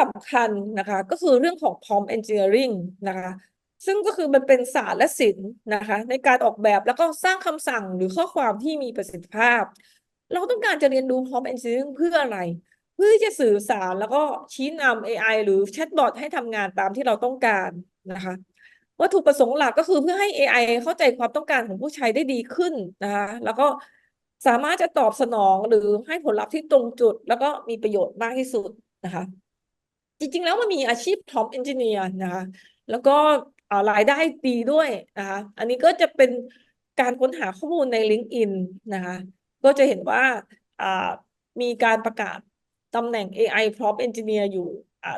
สำคัญนะคะ ก็คือเรื่องของ prompt engineering นะคะ ซึ่งก็คือมันเป็นศาสตร์และศิลป์นะคะ ในการออกแบบแล้วก็สร้างคำสั่งหรือข้อความที่มีประสิทธิภาพ เราต้องการจะเรียนรู้ prompt engineering เพื่ออะไร เพื่อที่จะสื่อสารแล้วก็ชี้นำ AI หรือแชทบอทให้ทำงานตามที่เราต้องการนะคะวัตถุประสงค์หลักก็คือเพื่อให้ AI เข้าใจความต้องการของผู้ใช้ได้ดีขึ้นนะคะแล้วก็สามารถจะตอบสนองหรือให้ผลลัพธ์ที่ตรงจุด แล้วก็มีประโยชน์มากที่สุดนะคะ จริงๆ แล้วมันมีอาชีพ prompt engineer นะคะแล้วก็รายได้ดีด้วยนะคะอันนี้ก็จะเป็นการค้นหาข้อมูลใน LinkedIn นะคะก็จะเห็นว่ามีการประกาศตำแหน่ง AI Prop engineer อยู่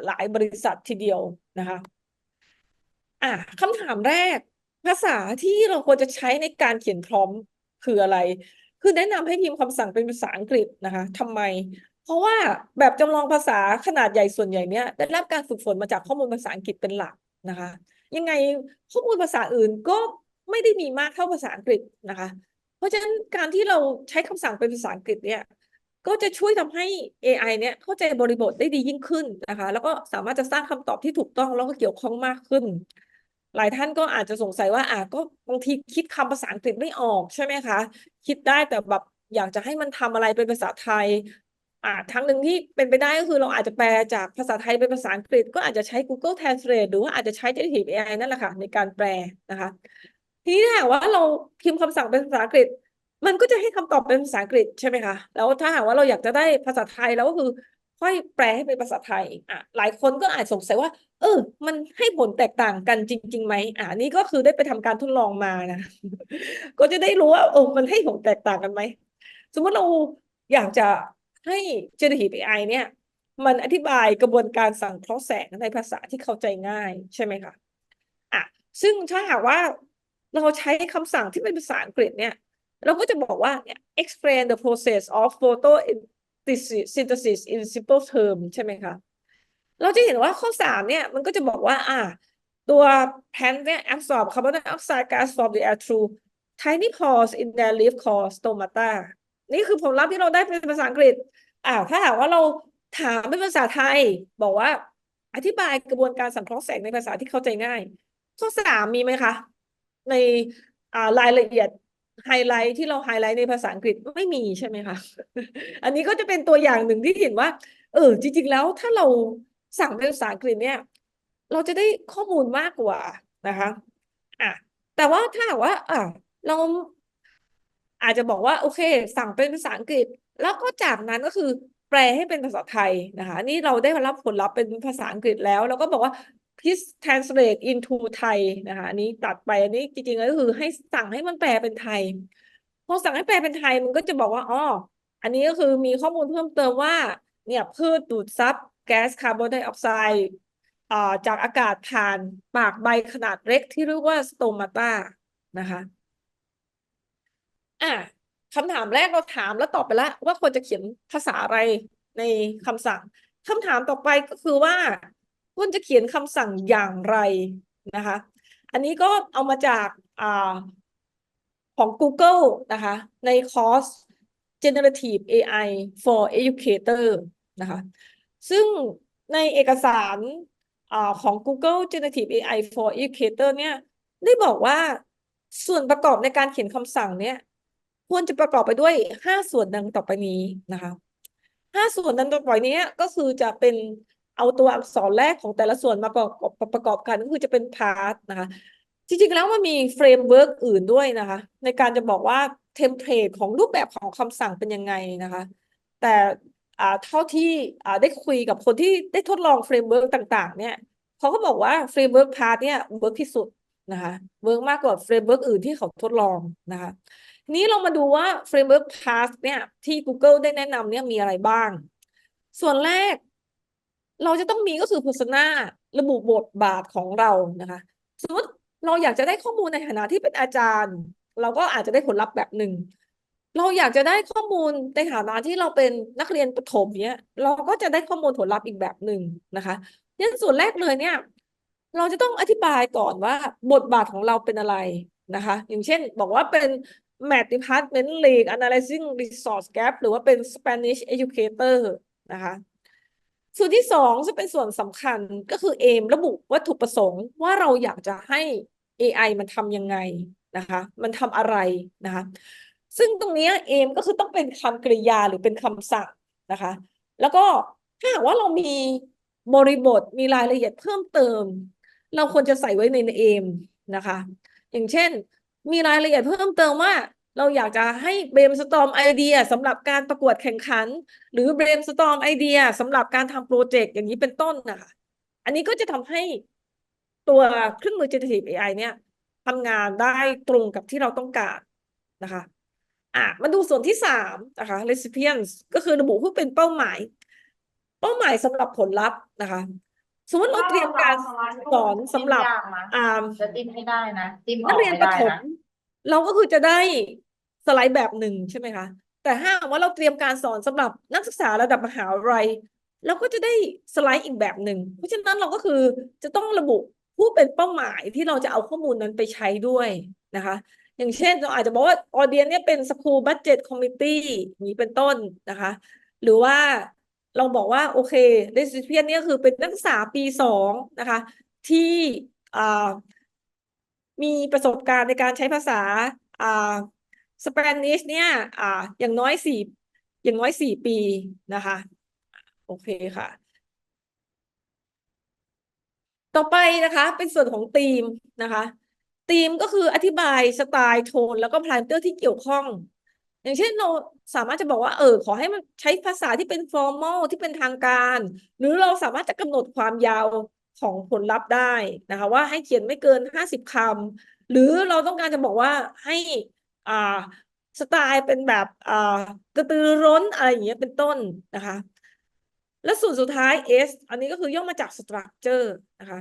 หลายบริษัททีเดียวนะคะอะคำถามแรก ภาษาที่เราควรจะใช้ในการเขียนพร้อมคืออะไร คือแนะนำให้พิมพ์คำสั่งเป็นภาษาอังกฤษนะคะทำไม เพราะว่าแบบจำลองภาษาขนาดใหญ่ส่วนใหญ่เนี่ยได้รับการฝึกฝนมาจากข้อมูลภาษาอังกฤษเป็นหลักนะคะ ยังไงข้อมูลภาษาอื่นก็ไม่ได้มีมากเท่าภาษาอังกฤษนะคะ เพราะฉะนั้นการที่เราใช้คำสั่งเป็นภาษาอังกฤษเนี่ยก็จะช่วยทำให้ AI เนี่ยเข้าใจบริบทได้ดียิ่งขึ้นนะคะ แล้วก็สามารถจะสร้างคำตอบที่ถูกต้องแล้วก็เกี่ยวข้องมากขึ้น หลายท่านก็อาจจะสงสัยว่าอะก็บางทีคิดคำภาษาอังกฤษไม่ออกใช่ไหมคะ คิดได้แต่แบบอยากจะให้มันทำอะไรเป็นภาษาไทย อ่าทางหนึ่งที่เป็นไปได้ก็คือเราอาจจะแปลจากภาษาไทยเป็นภาษาอังกฤษ ก็อาจจะใช้ Google Translate หรือว่าอาจจะใช้ Generative AI นั่นแหละค่ะในการแปลนะคะ ทีนี้ถ้าหากว่าเราพิมพ์คำสั่งเป็นภาษาอังกฤษ มันก็จะให้คำตอบเป็นภาษาอังกฤษใช่ไหมคะแล้วถ้าหากว่าเราอยากจะได้ภาษาไทยแล้วก็คือค่อยแปลให้เป็นภาษาไทยอะหลายคนก็อาจสงสัยว่า เออ มันให้ผลแตกต่างกันจริงๆไหมอะนี่ก็คือได้ไปทำการทดลองมานะ ก็จะได้รู้ว่าเออมันให้ผลแตกต่างกันไหม สมมติเราอยากจะ ให้ generative AI เนี่ย มันอธิบายกระบวนการสั่งเคราะห์แสงในภาษาที่เข้าใจง่ายใช่ไหมคะอะซึ่งถ้าหากว่าเราใช้คำสั่งที่เป็นภาษาอังกฤษเนี่ย เราก็จะบอกว่าเนี่ย explain the process of photosynthesis in simple term ใช่ไหมคะ เราจะเห็นว่าข้อสามเนี่ย มันก็จะบอกว่า อ่า ตัว plant เนี่ย absorb carbon dioxide gas from the air through tiny pores in their leaf called stomata นี่คือผลลัพธ์ที่เราได้เป็นภาษาอังกฤษอ่าวถ้าหากว่าเราถามเป็นภาษาไทย บอกว่า อธิบายกระบวนการสังเคราะห์แสงในภาษาที่เข้าใจง่าย ข้อสามมีไหมคะ ในรายละเอียดไฮไลท์ที่เราไฮไลท์ในภาษาอังกฤษไม่มีใช่ไหมคะอันนี้ก็จะเป็นตัวอย่างหนึ่งที่เห็นว่า เออจริง ๆ แล้วถ้าเราสั่งเป็นภาษาอังกฤษเนี่ย เราจะได้ข้อมูลมากกว่านะคะอะแต่ว่าถ้าหากว่าอะเรา อาจจะบอกว่าโอเค สั่งเป็นภาษาอังกฤษ แล้วก็จากนั้นก็คือแปลให้เป็นภาษาไทยนะคะนี่เราได้รับผลลัพธ์เป็นภาษาอังกฤษแล้ว แล้วก็บอกว่า please translate into Thai นะคะนี้ตัดไปอันนี้จริงๆก็คือให้สั่งให้มันแปลเป็นไทยพอสั่งให้แปลเป็นไทยมันก็จะบอกว่าอ๋ออันนี้ก็คือมีข้อมูลเพิ่มเติมว่าเนี่ยพืชดูดซับแก๊สคาร์บอนไดออกไซด์จากอากาศผ่านปากใบขนาดเล็กที่เรียกว่าสโตมาตานะคะ อะคำถามแรกเราถามแล้วตอบไปแล้วว่าควรจะเขียนภาษาอะไรในคำสั่งคำถามต่อไปก็คือว่าควรจะเขียนคำสั่งอย่างไรนะคะ อันนี้ก็เอามาจากอ่าของ Google นะคะ ในคอร์ส Generative AI for Educator นะคะ ซึ่งในเอกสารอของ Google Generative AI for Educator เนี่ยได้บอกว่าส่วนประกอบในการเขียนคำสั่งเนี่ย ควรจะประกอบไปด้วยห้าส่วนดังต่อไปนี้นะคะห้าส่วนดังต่อไปนี้ก็คือจะเป็นเอาตัวอักษรแรกของแต่ละส่วนมาประกอบประกอบกันก็คือจะเป็นพาร์ทนะคะจริงๆแล้วมันมีเฟรมเวิร์กอื่นด้วยนะคะ ในการจะบอกว่าเทมเพลตของรูปแบบของคำสั่งเป็นยังไงนะคะ แต่อ่าเท่าที่อ่าได้คุยกับคนที่ได้ทดลองเฟรมเวิร์กต่างๆ เนี่ยเขาก็บอกว่าเฟรมเวิร์กพาร์ทเนี่ยเวิร์กที่สุดนะคะเวิร์กมากกว่าเฟรมเวิร์กอื่นที่เขาทดลองนะคะ นี้เรามาดูว่า Framework Path เนี่ยที่ Google ได้แนะนำเนี่ยมีอะไรบ้าง ส่วนแรก เราจะต้องมีก็คือ Persona ระบุบทบาทของเรานะคะ สมมติเราอยากจะได้ข้อมูลในฐานะที่เป็นอาจารย์ เราก็อาจจะได้ผลลัพธ์แบบหนึ่งเราอยากจะได้ข้อมูลในฐานะที่เราเป็นนักเรียนประถมเนี่ยเราก็จะได้ข้อมูลผลลัพธ์อีกแบบหนึ่งนะคะเนี่ยส่วนแรกเลยเนี่ย เราจะต้องอธิบายก่อนว่าบทบาทของเราเป็นอะไรนะคะ อย่างเช่น บอกว่าเป็น Math Department League Analyzing Resource Gap หรือว่าเป็น Spanish Educator นะคะ ส่วนที่สองจะเป็นส่วนสำคัญก็คือ aim ระบุวัตถุประสงค์ว่าเราอยากจะให้ AI มันทำยังไงนะคะ มันทำอะไรนะคะ ซึ่งตรงนี้ย aim ก็คือต้องเป็นคำกริยาหรือเป็นคำสั่งนะคะ แล้วก็ถ้าหากว่าเรามีบริบทมีรายละเอียดเพิ่มเติม เราควรจะใส่ไว้ใน aim นะคะ อย่างเช่น มีรายละเอียดเพิ่มเติมว่า เราอยากจะให้ brainstorm ไอเดียสำหรับการประกวดแข่งขัน หรือ brainstorm ไอเดียสำหรับการทำโปรเจกต์อย่างนี้เป็นต้นนะคะอันนี้ก็จะทำให้ตัวเครื่องมือ generative AI เนี่ยทำงานได้ตรงกับที่เราต้องการนะคะอะมาดูส่วนที่สามนะคะ recipients ก็คือระบุผู้เป็นเป้าหมาย เป้าหมายสำหรับผลลัพธ์นะคะ สมมติเราเตรียมการสอนสำหรับยากนะอ่าจะติ้มให้ได้นะติ้มอนัอกกเรียนไม่ประได้ถม นะเราก็คือจะได้สไลด์แบบหนึ่งใช่ไหมคะ แต่ถ้าหากว่าเราเตรียมการสอนสำหรับนักศึกษาระดับมหาวิทยาลัยเราก็จะได้สไลด์อีกแบบหนึ่งเพราะฉะนั้นเราก็คือจะต้องระบุผู้เป็นเป้าหมายที่เราจะเอาข้อมูลนั้นไปใช้ด้วยนะคะ อย่างเช่นเราอาจจะบอกว่าออเดียนเนี่ยเป็น School Budget Committee อย่างนี้เป็นต้นนะคะ หรือว่า เราบอกว่าโอเค recipient เนี่ยคือเป็นนักศึกษาปีสองนะคะ ที่มีประสบการณ์ในการใช้ภาษาสเปนิชเนี่ยออย่างน้อยสี่อย่างน้อยสี่ปีนะคะ โอเคค่ะ ต่อไปนะคะ เป็นส่วนของธีมนะคะธีมก็คืออธิบายสไตล์โทน แล้วก็พลานเตอร์ที่เกี่ยวข้อง อย่างเช่นเราสามารถจะบอกว่า เออ ขอให้มันใช้ภาษาที่เป็น formal ที่เป็นทางการ หรือเราสามารถจะกำหนดความยาวของผลลัพธ์ได้นะคะ ว่าให้เขียนไม่เกินห้าสิบคำหรือเราต้องการจะบอกว่าให้อ่าสไตล์เป็นแบบอ่ากระตือรือร้นอะไรอย่างเงี้ยเป็นต้นนะคะ และส่วนสุดท้าย S อันนี้ก็คือย่อมาจาก structure นะคะ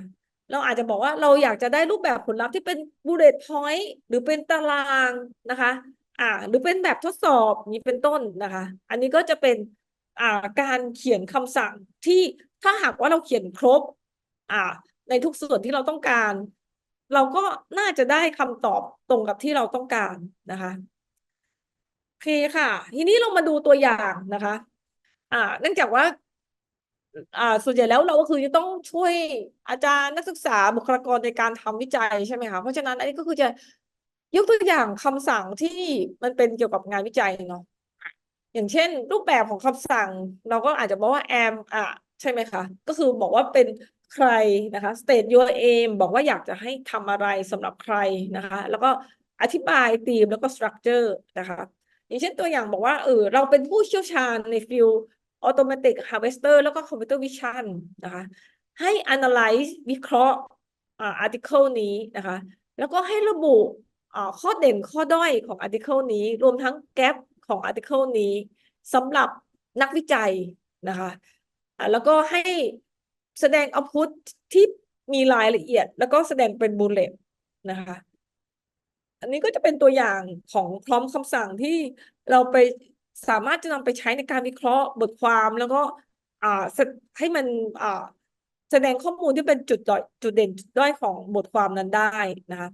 เราอาจจะบอกว่าเราอยากจะได้รูปแบบผลลัพธ์ที่เป็น bullet point หรือเป็นตารางนะคะ อ่า หรือเป็นแบบทดสอบนี้เป็นต้นนะคะ อันนี้ก็จะเป็นอ่าการเขียนคำสั่งที่ถ้าหากว่าเราเขียนครบ อ่า ในทุกส่วนที่เราต้องการ เราก็น่าจะได้คำตอบตรงกับที่เราต้องการนะคะโอเคค่ะ ทีนี้เรามาดูตัวอย่างนะคะ อ่า เนื่องจากว่าอ่าส่วนใหญ่แล้วเราก็คือจะต้องช่วยอาจารย์นักศึกษาบุคลากรในการทำวิจัยใช่ไหมคะเพราะฉะนั้นอันนี้ก็คือจะ ยกตัวอย่างคำสั่งที่มันเป็นเกี่ยวกับงานวิจัยเนาะอย่างเช่น รูปแบบของคำสั่ง เราก็อาจจะบอกว่า am อะใช่ไหมคะ ก็คือบอกว่าเป็นใครนะคะ state your aim บอกว่าอยากจะให้ทำอะไรสำหรับใครนะคะ แล้วก็อธิบายธีมแล้วก็ structure นะคะ อย่างเช่นตัวอย่างบอกว่าเออเราเป็นผู้เชี่ยวชาญในฟิล automatic harvester แล้วก็ computer vision นนะคะ ให้ analyze วิเคราะห์อ่า article นี้นะคะ แล้วก็ให้ระบุ ข้อเด่นข้อด้อยของ article นี้รวมทั้ง gap ของ article นี้สำหรับนักวิจัยนะคะแล้วก็ให้แสดง output ที่มีรายละเอียด แล้วก็แสดงเป็น bullet นะคะ อันนี้ก็จะเป็นตัวอย่างของพร้อมคำสั่งที่เราไปสามารถจะนำไปใช้ในการวิเคราะห์บทความแล้วก็อ่าแสให้มันอ่าแสดงข้อมูลที่เป็นจุดด้อยจุดเด่นจุดด้อยของบทความนั้นได้นะคะ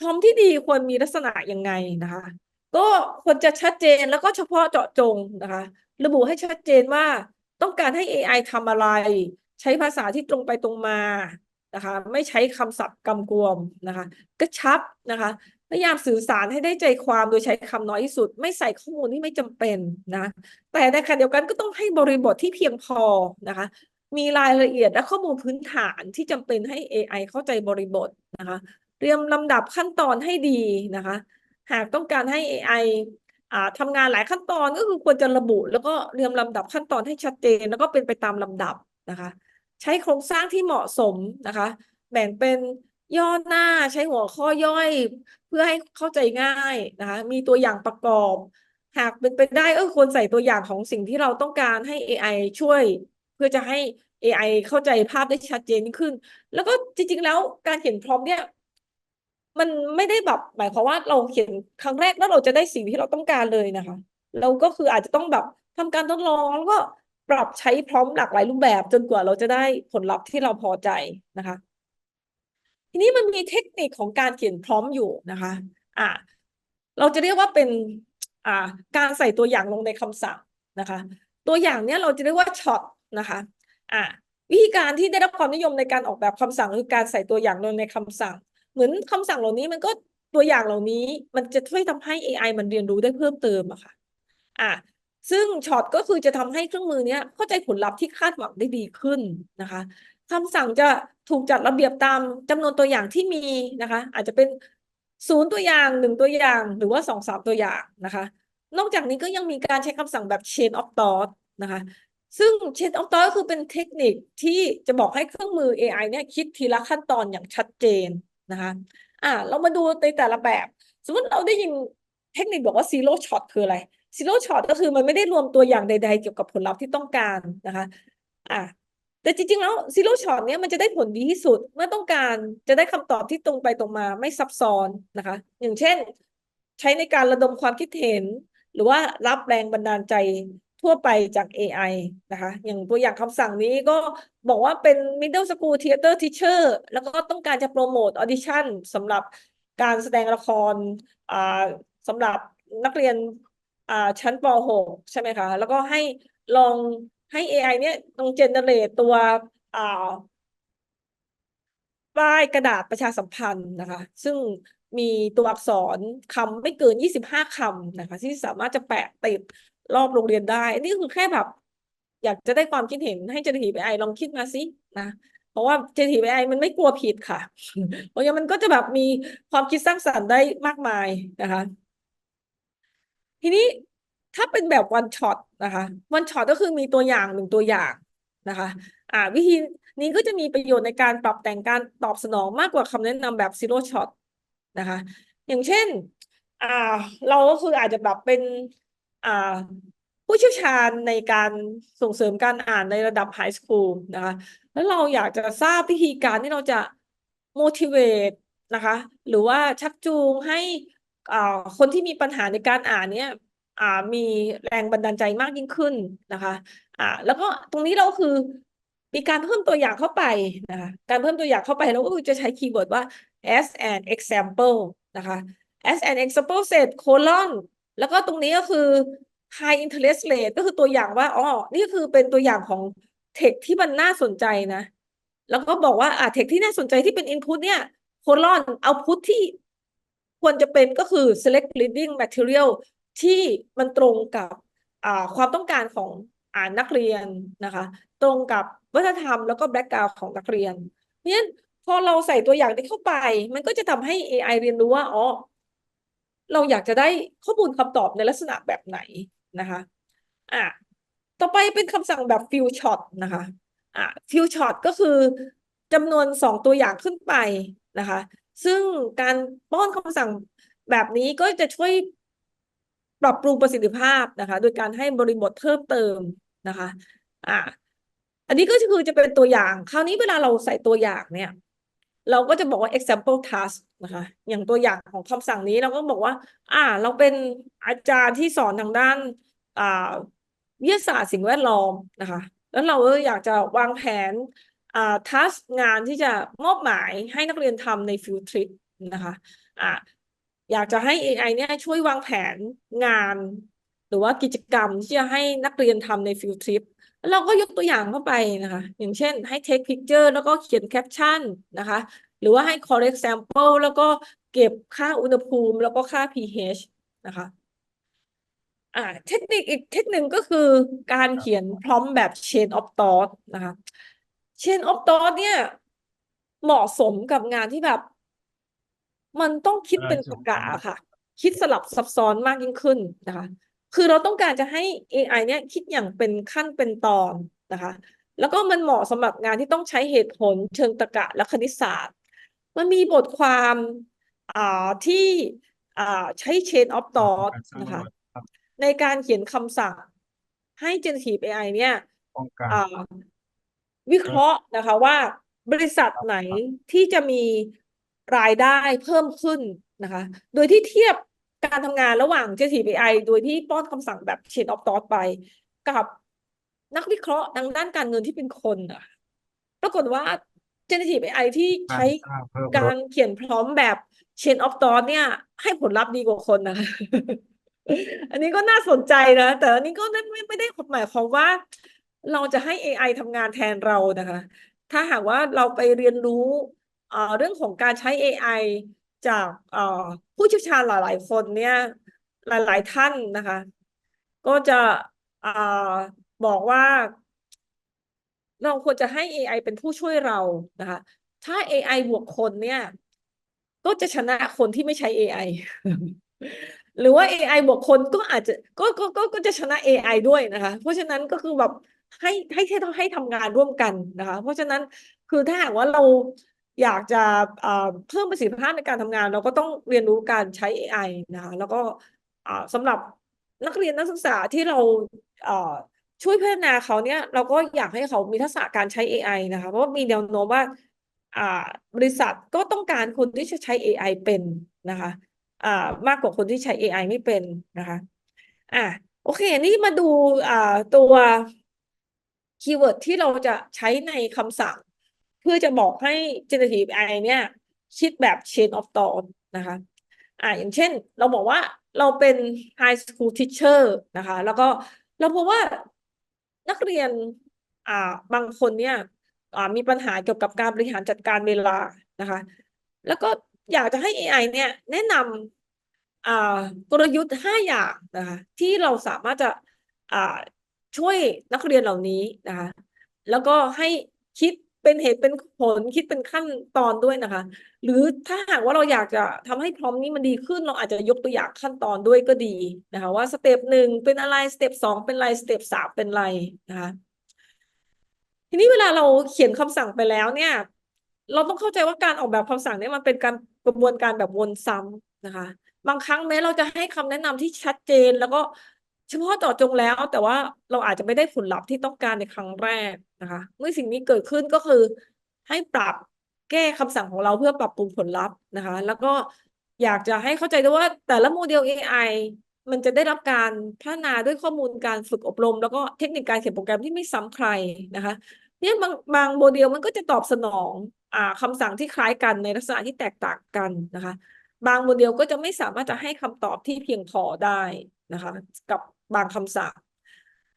พร้อมที่ดีควรมีลักษณะยังไงนะคะ ก็ควรจะชัดเจนแล้วก็เฉพาะเจาะจงนะคะ ระบุให้ชัดเจนว่าต้องการให้ AI ทำอะไร ใช้ภาษาที่ตรงไปตรงมานะคะ ไม่ใช้คำศัพท์กำกวมนะคะกระชับนะคะพยายามสื่อสารให้ได้ใจความโดยใช้คำน้อยที่สุด ไม่ใส่ข้อมูลที่ไม่จำเป็นนะแต่ในขณะเดียวกันก็ต้องให้บริบทที่เพียงพอนะคะมีรายละเอียดและข้อมูลพื้นฐานที่จำเป็นให้ AI เข้าใจบริบทนะคะ เตรียมลำดับขั้นตอนให้ดีนะคะ หากต้องการให้ AI อ่าทำงานหลายขั้นตอนก็คือควรจะระบุ แล้วก็เรียงลำดับขั้นตอนให้ชัดเจน แล้วก็เป็นไปตามลำดับนะคะ ใช้โครงสร้างที่เหมาะสมนะคะ แบ่งเป็นย่อหน้าใช้หัวข้อย่อย เพื่อให้เข้าใจง่ายนะคะ มีตัวอย่างประกอบ หากเป็นไปได้ก็ควรใส่ตัวอย่างของสิ่งที่เราต้องการให้ AI ช่วย เพื่อจะให้ AI เข้าใจภาพได้ชัดเจนขึ้น แล้วก็จริง ๆ แล้วการเขียนพร้อมเนี่ย มันไม่ได้แบบหมายความว่าเราเขียนครั้งแรกแล้วเราจะได้สิ่งที่เราต้องการเลยนะคะเราก็คืออาจจะต้องแบบทำการทดลองแล้วก็ปรับใช้พร้อมหลากหลายรูปแบบจนกว่าเราจะได้ผลลัพธ์ที่เราพอใจนะคะ ทีนี้มันมีเทคนิคของการเขียนพร้อมอยู่นะคะ อ่าเราจะเรียกว่าเป็นอ่าการใส่ตัวอย่างลงในคำสั่งนะคะ ตัวอย่างเนี้ยเราจะเรียกว่าช็อตนะคะอะวิธีการที่ได้รับความนิยมในการออกแบบคำสั่งคือการใส่ตัวอย่างลงในคำสั่ง เหมือนคำสั่งเหล่านี้มันก็ตัวอย่างเหล่านี้มันจะช่วยทำให้ AI มันเรียนรู้ได้เพิ่มเติมอะค่ะ อะซึ่งช็อตก็คือจะทำให้เครื่องมือเนี้ยเข้าใจผลลัพธ์ที่คาดหวังได้ดีขึ้นนะคะคำสั่งจะถูกจัดระเบียบตามจำนวนตัวอย่างที่มีนะคะ อาจจะเป็นศูนย์ตัวอย่างหนึ่งตัวอย่างหรือว่าสองสามตัวอย่างนะคะ นอกจากนี้ก็ยังมีการใช้คำสั่งแบบ chain of thought นะคะ ซึ่ง chain of thought ก็คือเป็นเทคนิคที่จะบอกให้เครื่องมือ AI เนี่ยคิดทีละขั้นตอนอย่างชัดเจน นะคะอ่าเรามาดูในแต่ละแบบ สมมติเราได้ยินเทคนิคบอกว่า zero shot คืออะไร zero shot ก็คือมันไม่ได้รวมตัวอย่างใด ๆ เกี่ยวกับผลลัพธ์ที่ต้องการนะคะอ่าแต่จริงๆแล้ว zero shot เนี้ยมันจะได้ผลดีที่สุดเมื่อต้องการจะได้คำตอบที่ตรงไปตรงมาไม่ซับซ้อนนะคะ อย่างเช่น ใช้ในการระดมความคิดเห็น หรือว่ารับแรงบันดาลใจ ทั่วไปจาก AI นะคะ อย่างตัวอย่างคำสั่งนี้ก็บอกว่าเป็น middle school theater teacher แล้วก็ต้องการจะโปรโมท audition สำหรับการแสดงละครสำหรับนักเรียนชั้นป .6 ใช่ไหมคะ แล้วก็ให้ลองให้ AI เนี่ยลอง generate ตัวป้ายกระดาษประชาสัมพันธ์นะคะ ซึ่งมีตัวอักษรคำไม่เกิน 25 คำนะคะ ที่สามารถจะแปะติด รอบโรงเรียนได้ นี่คือแค่แบบ อยากจะได้ความคิดเห็นให้ generative AI ลองคิดมาสินะเพราะว่า generative AI มันไม่กลัวผิดค่ะ เพราะงั้นมันก็จะแบบมีความคิดสร้างสรรค์ได้มากมายนะคะ ทีนี้ถ้าเป็นแบบ one shot นะคะ one shot ก็คือมีตัวอย่างหนึ่งตัวอย่างนะคะ อ่า วิธีนี้ก็จะมีประโยชน์ในการปรับแต่งการตอบสนองมากกว่าคำแนะนำแบบ zero shot นะคะ อย่างเช่น อ่า เราก็คืออาจจะแบบเป็น ผู้เชี่ยวชาญในการส่งเสริมการอ่านในระดับไฮสคูลนะคะ แล้วเราอยากจะทราบวิธีการที่เราจะ motivate นะคะ หรือว่าชักจูงให้คนที่มีปัญหาในการอ่านเนี่ยมีแรงบันดาลใจมากยิ่งขึ้นนะคะอ่าแล้วก็ตรงนี้เราคือมีการเพิ่มตัวอย่างเข้าไปนะคะการเพิ่มตัวอย่างเข้าไปเราก็จะใช้คีย์เวิร์ดว่า as an example นะคะ as an example เสร็จ colon แล้วก็ตรงนี้ก็คือ high interest rate ก็คือตัวอย่างว่าอ๋อนี่คือเป็นตัวอย่างของ text ที่มันน่าสนใจนะ แล้วก็บอกว่าอ่า text ที่น่าสนใจที่เป็น input เนี่ย colon output ที่ควรจะเป็นก็คือ select reading material ที่มันตรงกับความต้องการของอ่านักเรียนนะคะ ตรงกับวัฒนธรรมแล้วก็แบ็กกราวของนักเรียนเพราะฉะนั้นพอเราใส่ตัวอย่างนี้เข้าไป มันก็จะทำให้ AI เรียนรู้ว่าอ๋อ เราอยากจะได้ข้อมูลคำตอบในลักษณะแบบไหนนะคะอะต่อไปเป็นคำสั่งแบบ few shot นะคะอะ few shot ก็คือจำนวนสองตัวอย่างขึ้นไปนะคะ ซึ่งการป้อนคำสั่งแบบนี้ก็จะช่วยปรับปรุงประสิทธิภาพนะคะ โดยการให้บริบทเพิ่มเติมนะคะ อะอันนี้ก็คือจะเป็นตัวอย่าง คราวนี้เวลาเราใส่ตัวอย่างเนี่ย เราก็จะบอกว่า example task นะคะ อย่างตัวอย่างของคำสั่งนี้เราก็บอกว่า อ่า เราเป็นอาจารย์ที่สอนทางด้านอ่าวิทยาศาสตร์สิ่งแวดล้อมนะคะ แล้วเราก็อยากจะวางแผนอ่า task งานที่จะมอบหมายให้นักเรียนทำใน field trip นะคะอ่าอยากจะให้ AI เนี่ยช่วยวางแผนงาน หรือว่ากิจกรรมที่จะให้นักเรียนทำใน field trip เราก็ยกตัวอย่างเข้าไปนะคะ อย่างเช่นให้ take picture แล้วก็เขียน caption นะคะ หรือว่าให้ collect sample แล้วก็เก็บค่าอุณหภูมิ แล้วก็ค่า pH นะคะอ่าเทคนิคอีกเทคนิคก็คือการเขียนพร้อมแบบ chain of thought นะคะ chain of thought เนี่ยเหมาะสมกับงานที่แบบ มันต้องคิดเป็นตรรกะอะค่ะ คิดสลับซับซ้อนมากยิ่งขึ้นนะคะ คือเราต้องการจะให้ AI เนี่ยคิดอย่างเป็นขั้นเป็นตอนนะคะ แล้วก็มันเหมาะสำหรับงานที่ต้องใช้เหตุผลเชิงตรรกะและคณิตศาสตร์ มันมีบทความอ่าที่อ่าใช้ chain of thought นะคะในการเขียนคำสั่งให้ generative AI เนี่ยป้องกันอ่าวิเคราะห์นะคะว่าบริษัทไหนที่จะมีรายได้เพิ่มขึ้นนะคะ โดยที่เทียบ การทำงานระหว่าง generative AI โดยที่ป้อนคำสั่งแบบ chain of thought ไป กับนักวิเคราะห์ทางด้านการเงินที่เป็นคนอะปรากฏว่า generative AI ที่ใช้การเขียนพร้อมแบบ chain of thought เนี่ย ให้ผลลัพธ์ดีกว่าคนนะอันนี้ก็น่าสนใจนะ แต่อันนี้ก็ไม่ไม่ได้หมายความว่า เราจะให้ AI ทำงานแทนเรานะคะ ถ้าหากว่าเราไปเรียนรู้เอ่อเรื่องของการใช้ AI จากผู้เชี่ยวชาญหลาย ๆ คนเนี่ยหลาย ๆ ท่านนะคะ ก็จะอบอกว่า เราควรจะให้ AI เป็นผู้ช่วยเรานะคะ ถ้า AI บวกคนเนี่ย ก็จะชนะคนที่ไม่ใช้ AI หรือว่า AI บวกคนก็อาจจะก็ก็ก็ก็จะชนะ AI ด้วยนะคะ เพราะฉะนั้นก็คือแบบให้ให้ให้ให้ทำงานร่วมกันนะคะ เพราะฉะนั้นคือถ้าหากว่าเรา อยากจะเอ่อเพิ่มประสิทธิภาพในการทำงาน เราก็ต้องเรียนรู้การใช้ AI นะคะแล้วก็สำหรับนักเรียนนักศึกษาที่เราช่วยพัฒนาเขาเนี่ย เราก็อยากให้เขามีทักษะการใช้ AI นะคะเพราะมีแนวโน้มว่าบริษัทก็ต้องการคนที่จะใช้ AI เป็นนะคะมากกว่าคนที่ใช้ AI ไม่เป็นนะคะอะโอเค นี่มาดูตัวคีย์เวิร์ดที่เราจะใช้ในคำสั่ง เพื่อจะบอกให้ generative AI เนี่ย คิดแบบ chain of thought นะคะอ่าอย่างเช่น เราบอกว่าเราเป็น high school teacher นะคะ แล้วก็เราพบว่านักเรียนอ่าบางคนเนี่ยอ่ามีปัญหาเกี่ยวกับการบริหารจัดการเวลานะคะ แล้วก็อยากจะให้ AI เนี่ยแนะนำอ่ากลยุทธ์ห้าอย่างนะคะที่เราสามารถจะอ่าช่วยนักเรียนเหล่านี้นะคะ แล้วก็ให้คิด เป็นเหตุเป็นผลคิดเป็นขั้นตอนด้วยนะคะ หรือถ้าหากว่าเราอยากจะทำให้พร้อมนี้มันดีขึ้นเราอาจจะยกตัวอย่างขั้นตอนด้วยก็ดีนะคะ ว่าสเต็ปหนึ่งเป็นอะไรสเต็ปสองเป็นอะไรสเต็ปสามเป็นอะไรนะคะทีนี้เวลาเราเขียนคำสั่งไปแล้วเนี่ย เราต้องเข้าใจว่าการออกแบบคำสั่งเนี่ยมันเป็นการกระบวนการแบบวนซ้ำนะคะ บางครั้งแม้เราจะให้คำแนะนำที่ชัดเจนแล้วก็ เฉพาะเจาะจงแล้ว แต่ว่าเราอาจจะไม่ได้ผลลัพธ์ที่ต้องการในครั้งแรกนะคะ เมื่อสิ่งนี้เกิดขึ้นก็คือ ให้ปรับแก้คำสั่งของเราเพื่อปรับปรุงผลลัพธ์นะคะ แล้วก็อยากจะให้เข้าใจด้วยว่าแต่ละโมเดล AI มันจะได้รับการพัฒนาด้วยข้อมูลการฝึกอบรม แล้วก็เทคนิคการเขียนโปรแกรมที่ไม่ซ้ำใครนะคะเนี่ยบางบางโมเดลมันก็จะตอบสนองอ่าคำสั่งที่คล้ายกันในลักษณะที่แตกต่างกันนะคะ บางโมเดลก็จะไม่สามารถจะให้คำตอบที่เพียงพอได้นะคะ กับ บางคำสั่ง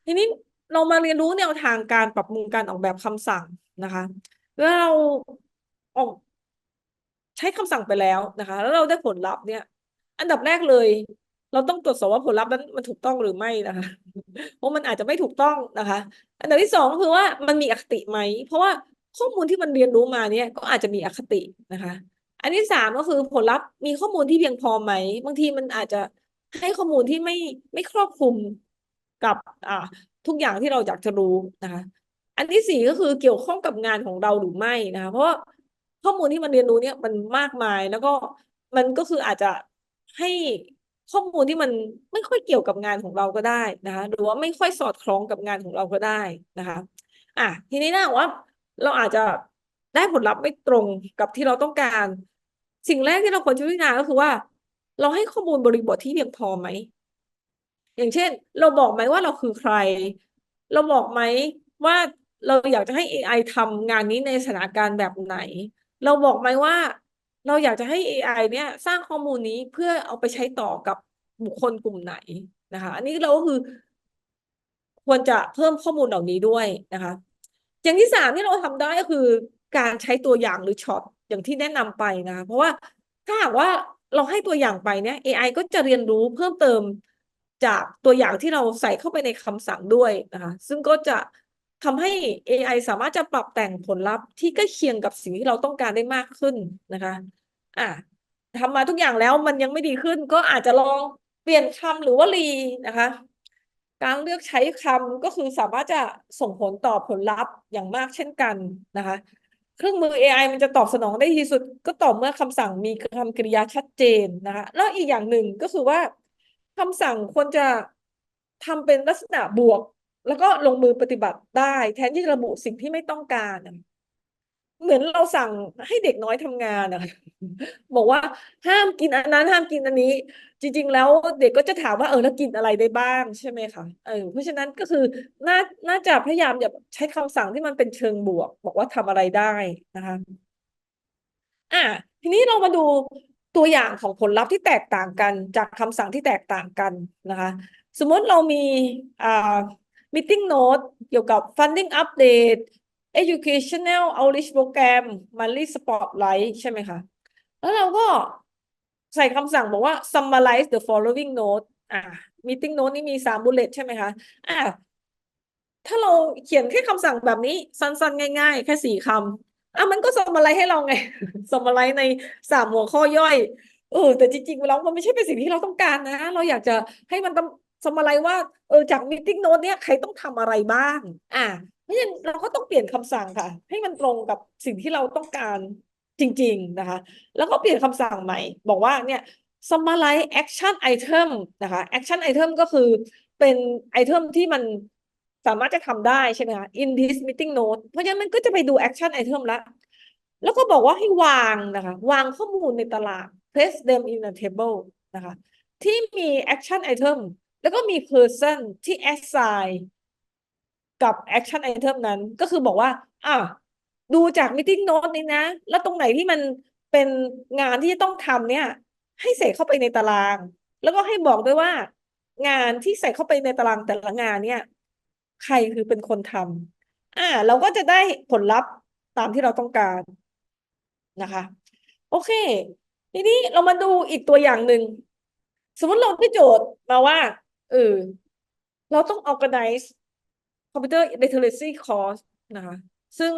ทีนี้เรามาเรียนรู้แนวทางการปรับปรุงการออกแบบคำสั่งนะคะเมื่อเราออกใช้คำสั่งไปแล้วนะคะ แล้วเราได้ผลลัพธ์เนี่ย อันดับแรกเลย เราต้องตรวจสอบว่าผลลัพธ์นั้นมันถูกต้องหรือไม่นะคะ เพราะมันอาจจะไม่ถูกต้องนะคะ อันดับที่สองคือว่ามันมีอคติไหม เพราะว่าข้อมูลที่มันเรียนรู้มาเนี่ยก็อาจจะมีอคตินะคะ อันที่สามก็คือผลลัพธ์มีข้อมูลที่เพียงพอไหม บางทีมันอาจจะ ให้ข้อมูลที่ไม่ไม่ครอบคลุมกับอ่าทุกอย่างที่เราอยากจะรู้นะคะอันที่สี่ก็คือเกี่ยวข้องกับงานของเราหรือไม่นะคะเพราะข้อมูลที่มันเรียนรู้เนี่ยมันมากมายแล้วก็มันก็คืออาจจะให้ข้อมูลที่มันไม่ค่อยเกี่ยวกับงานของเราก็ได้นะคะหรือว่าไม่ค่อยสอดคล้องกับงานของเราก็ได้นะคะอะทีนี้นะว่า เราอาจจะได้ผลลัพธ์ไม่ตรงกับที่เราต้องการ สิ่งแรกที่เราควรจะพิจารณาก็คือว่า เราให้ข้อมูลบริบทที่เพียงพอไหม อย่างเช่น เราบอกไหมว่าเราคือใคร เราบอกไหมว่าเราอยากจะให้ AI ทำงานนี้ในสถานการณ์แบบไหน เราบอกไหมว่า เราอยากจะให้ AI เนี่ยสร้างข้อมูลนี้เพื่อเอาไปใช้ต่อกับบุคคลกลุ่มไหนนะคะ อันนี้เราก็คือ ควรจะเพิ่มข้อมูลเหล่านี้ด้วยนะคะ อย่างที่สามที่เราทำได้ก็คือ การใช้ตัวอย่างหรือช็อตอย่างที่แนะนำไปนะคะ เพราะว่าถ้าหากว่า เราให้ตัวอย่างไปเนี่ย AI ก็จะเรียนรู้เพิ่มเติมจากตัวอย่างที่เราใส่เข้าไปในคำสั่งด้วยนะคะซึ่งก็จะทำให้ AI สามารถจะปรับแต่งผลลัพธ์ที่ใกล้เคียงกับสิ่งที่เราต้องการได้มากขึ้นนะคะอะทำมาทุกอย่างแล้วมันยังไม่ดีขึ้น ก็อาจจะลองเปลี่ยนคำหรือว่ารีนะคะ การเลือกใช้คำก็คือสามารถจะส่งผลต่อผลลัพธ์อย่างมากเช่นกันนะคะ เครื่องมือ AI มันจะตอบสนองได้ดีที่สุด ก็ต่อเมื่อคำสั่งมีคำกริยาชัดเจนนะคะแล้วอีกอย่างหนึ่งก็คือว่าคำสั่งควรจะทำเป็นลักษณะบวก แล้วก็ลงมือปฏิบัติได้ แทนที่จะระบุสิ่งที่ไม่ต้องการอะ เหมือนเราสั่งให้เด็กน้อยทำงานอะบอกว่าห้ามกินอันนั้นห้ามกินอันนี้ จริง ๆ แล้วเด็กก็จะถามว่าเออแล้วกินอะไรได้บ้างใช่ไหมคะเออเพราะฉะนั้นก็คือน่าน่าจะพยายามอย่าใช้คำสั่งที่มันเป็นเชิงบวก บอกว่าทำอะไรได้นะคะอะทีนี้เรามาดูตัวอย่างของผลลัพธ์ที่แตกต่างกัน จากคำสั่งที่แตกต่างกันนะคะ สมมติเรามีอ่า meeting note เกี่ยวกับ funding update educational outreach program monthly spotlight ใช่ไหมคะ แล้วเราก็ใส่คำสั่งบอกว่า summarize the following note อ่า meeting note นี่มีสาม bullet ใช่ไหมคะ อ่าถ้าเราเขียนแค่คำสั่งแบบนี้ สั้นๆ ง่าย ๆ แค่สี่คำอะมันก็ summarize ให้เราไง summarize ในสามหัวข้อย่อยเออแต่จริงๆแล้วมันไม่ใช่เป็นสิ่งที่เราต้องการนะ เราอยากจะให้มันสมอะไรว่า เออจาก meeting note เนี้ยใครต้องทำอะไรบ้าง อ่า เพราะฉะนั้นเราก็ต้องเปลี่ยนคำสั่งค่ะ ให้มันตรงกับสิ่งที่เราต้องการจริง ๆนะคะ แล้วก็เปลี่ยนคำสั่งใหม่ บอกว่าเนี่ย summarize action item นะคะ action item ก็คือเป็นไอเทมที่มันสามารถจะทำได้ใช่ไหมคะ in this meeting note เพราะฉะนั้นมันก็จะไปดู action item ละแล้วก็บอกว่าให้วางนะคะ วางข้อมูลในตาราง place them in a table นะคะ ที่มี action item แล้วก็มี person ที่ assign กับ action item นั้น ก็คือบอกว่า อะดูจาก meeting note นี้นะ แล้วตรงไหนที่มันเป็นงานที่จะต้องทำเนี่ย ให้ใส่เข้าไปในตาราง แล้วก็ให้บอกด้วยว่า งานที่ใส่เข้าไปในตารางแต่ละงานเนี่ย ใครคือเป็นคนทำอ่า เราก็จะได้ผลลัพธ์ตามที่เราต้องการนะคะ โอเค ทีนี้เรามาดูอีกตัวอย่างหนึ่งสมมติเราได้โจทย์มาว่าเออเราต้อง organize computer literacy course นะคะซึ่ง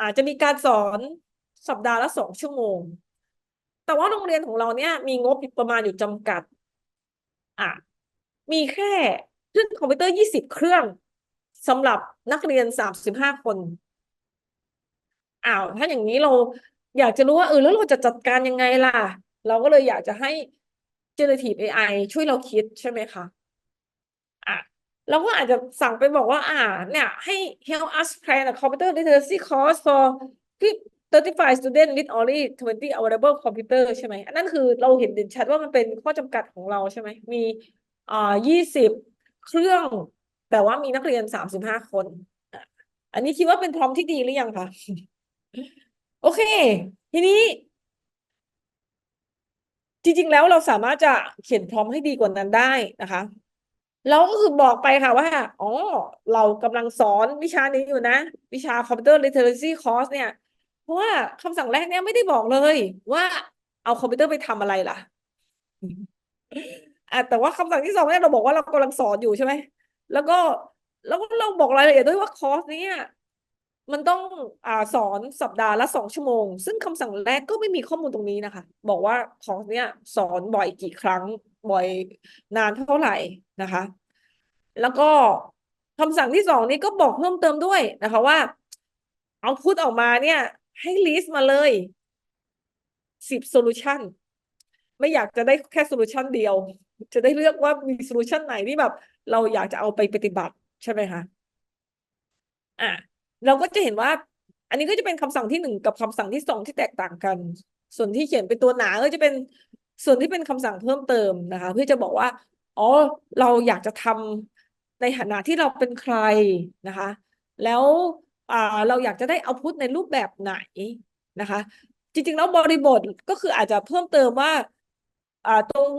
อาจจะมีการสอนสัปดาห์ละสองชั่วโมง แต่ว่าโรงเรียนของเราเนี่ยมีงบประมาณอยู่จำกัดอะมีแค่เครื่องคอมพิวเตอร์ยี่สิบเครื่องสำหรับนักเรียนสามสิบห้าคนอ้าวถ้าอย่างนี้เราอยากจะรู้ว่าเออแล้วเราจะจัดการยังไงล่ะ เราก็เลยอยากจะให้ generative AI ช่วยเราคิดใช่ไหมคะ เราก็อาจจะสั่งไปบอกว่า อ่า เนี่ย ให้ help us plan a computer literacy course for 35 student with only 20 available computer ใช่ไหมอันนั้นคือเราเห็นเด่นชัดว่ามันเป็นข้อจำกัดของเราใช่ไหม มีอ่า20 เครื่อง แต่ว่ามีนักเรียน 35 คน อันนี้คิดว่าเป็นพร้อมที่ดีหรือยังคะ โอเค ทีนี้ จริง ๆ แล้วเราสามารถจะเขียนพร้อมให้ดีกว่านั้นได้นะคะ เราก็คือบอกไปค่ะว่า อ๋อ เรากำลังสอนวิชานี้อยู่นะ วิชาคอมพิวเตอร์ Literacy Course เนี่ย เพราะว่าคำสั่งแรกเนี่ยไม่ได้บอกเลย ว่าเอาคอมพิวเตอร์ไปทำอะไรล่ะอะแต่ว่าคำสั่งที่สองเนี่ยเราบอกว่าเรากำลังสอนอยู่ใช่ไหม แล้วก็แล้วก็เราบอกรายละเอียดด้วยว่าคอร์สนี้ มันต้องอ่าสอนสัปดาห์ละสองชั่วโมง ซึ่งคำสั่งแรกก็ไม่มีข้อมูลตรงนี้นะคะ บอกว่าคอร์สเนี้ยสอนบ่อยกี่ครั้งบ่อยนานเท่าไหร่นะคะ แล้วก็คำสั่งที่สองนี้ก็บอกเพิ่มเติมด้วยนะคะว่า เอาพูดออกมาเนี่ย ให้ลิสต์มาเลยสิบโซลูชันไม่อยากจะได้แค่โซลูชันเดียว จะได้เลือกว่ามีโซลูชันไหนที่แบบ เราอยากจะเอาไปปฏิบัติใช่ไหมคะอะ เราก็จะเห็นว่า อันนี้ก็จะเป็นคำสั่งที่หนึ่งกับคำสั่งที่สองที่แตกต่างกัน ส่วนที่เขียนเป็นตัวหนาก็จะเป็นส่วนที่เป็นคำสั่งเพิ่มเติมนะคะ เพื่อจะบอกว่าอ๋อเราอยากจะทำในฐานะที่เราเป็นใครนะคะ แล้วอ่าเราอยากจะได้เอาพุทในรูปแบบไหนนะคะ จริงๆแล้วบริบทก็คืออาจจะเพิ่มเติมว่าอ่าตรง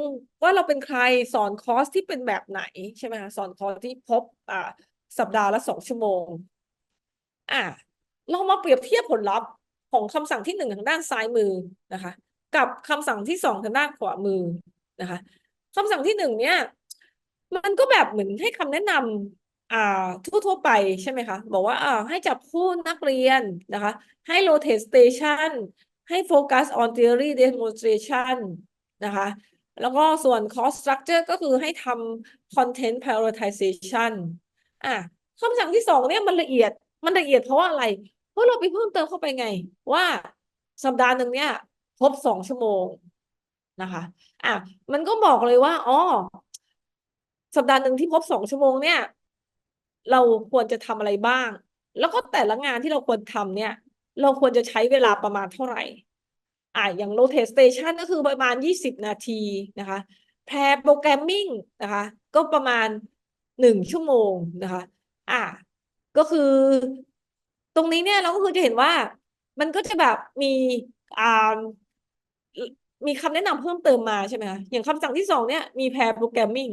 ว่าเราเป็นใครสอนคอร์สที่เป็นแบบไหนใช่ไหมคะสอนคอร์สที่พบอ่าสัปดาห์ละสองชั่วโมง อะเรามาเปรียบเทียบผลลัพธ์ของคำสั่งที่หนึ่งทางด้านซ้ายมือนะคะ กับคำสั่งที่สองทางด้านขวามือนะคะคำสั่งที่หนึ่งเนี่ย มันก็แบบเหมือนให้คำแนะนำอ่าทั่วๆไปใช่ไหมคะ บอกว่าอ่าให้จับคู่นักเรียนนะคะ ให้ rotate station ให้ focus on theory demonstration นะคะ แล้วก็ส่วน course structure ก็คือให้ทำ content prioritization อะคำสั่งที่สองเนี่ยมันละเอียด มันละเอียดเพราะอะไร เพราะเราไปเพิ่มเติมเข้าไปไง ว่าสัปดาห์หนึ่งเนี่ยครบสองชั่วโมงนะคะ อะ มันก็บอกเลยว่า อ๋อ สัปดาห์หนึ่งที่ครบสองชั่วโมงเนี่ย เราควรจะทำอะไรบ้าง แล้วก็แต่ละงานที่เราควรทำเนี่ย เราควรจะใช้เวลาประมาณเท่าไหร่ อะ อย่าง rotate station ก็คือประมาณยี่สิบนาทีนะคะ pair programming นะคะ ก็ประมาณหนึ่งชั่วโมงนะคะ อะ ก็คือ ตรงนี้เนี่ยเราก็คือจะเห็นว่า มันก็จะแบบมีอ่ามีคำแนะนำเพิ่มเติมมาใช่ไหมคะอย่างคำสั่งที่สองเนี่ยมี pair programming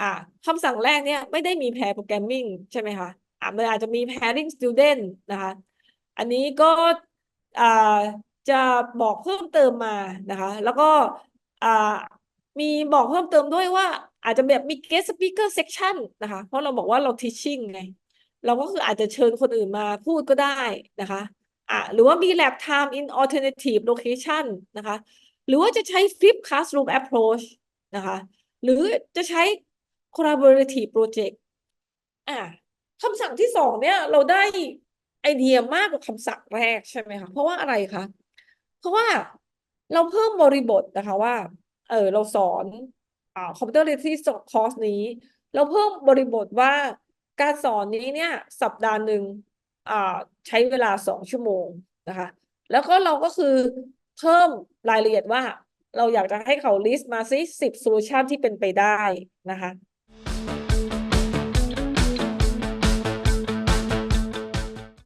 อ่าคำสั่งแรกเนี่ยไม่ได้มี pair programming ใช่ไหมคะอ่ามันอาจจะมี pairing student นะคะ อันนี้ก็อ่าจะบอกเพิ่มเติมมานะคะ แล้วก็อ่ามีบอกเพิ่มเติมด้วยว่าอาจจะแบบมี guest speaker section นะคะ เพราะเราบอกว่าเรา teaching ไง เราก็คืออาจจะเชิญคนอื่นมาพูดก็ได้นะคะอะหรือว่ามี lab time in alternative location นะคะ หรือว่าจะใช้ flip classroom approach นะคะ หรือจะใช้ collaborative project อะคำสั่งที่สองเนี่ยเราได้ไอเดียมากกว่าคำสั่งแรกใช่ไหมคะเพราะว่าอะไรคะเพราะว่าเราเพิ่มบริบทนะคะว่า เออเราสอนอคอมพิวเตอร์เรียนที่คอร์สนี้ เราเพิ่มบริบทว่า การสอนนี้เนี่ยสัปดาห์หนึ่งใช้เวลาสองชั่วโมงนะคะ แล้วก็เราก็คือเพิ่มรายละเอียดว่า เราอยากจะให้เขาลิสต์มาซิสิบโซลูชันที่เป็นไปได้นะคะ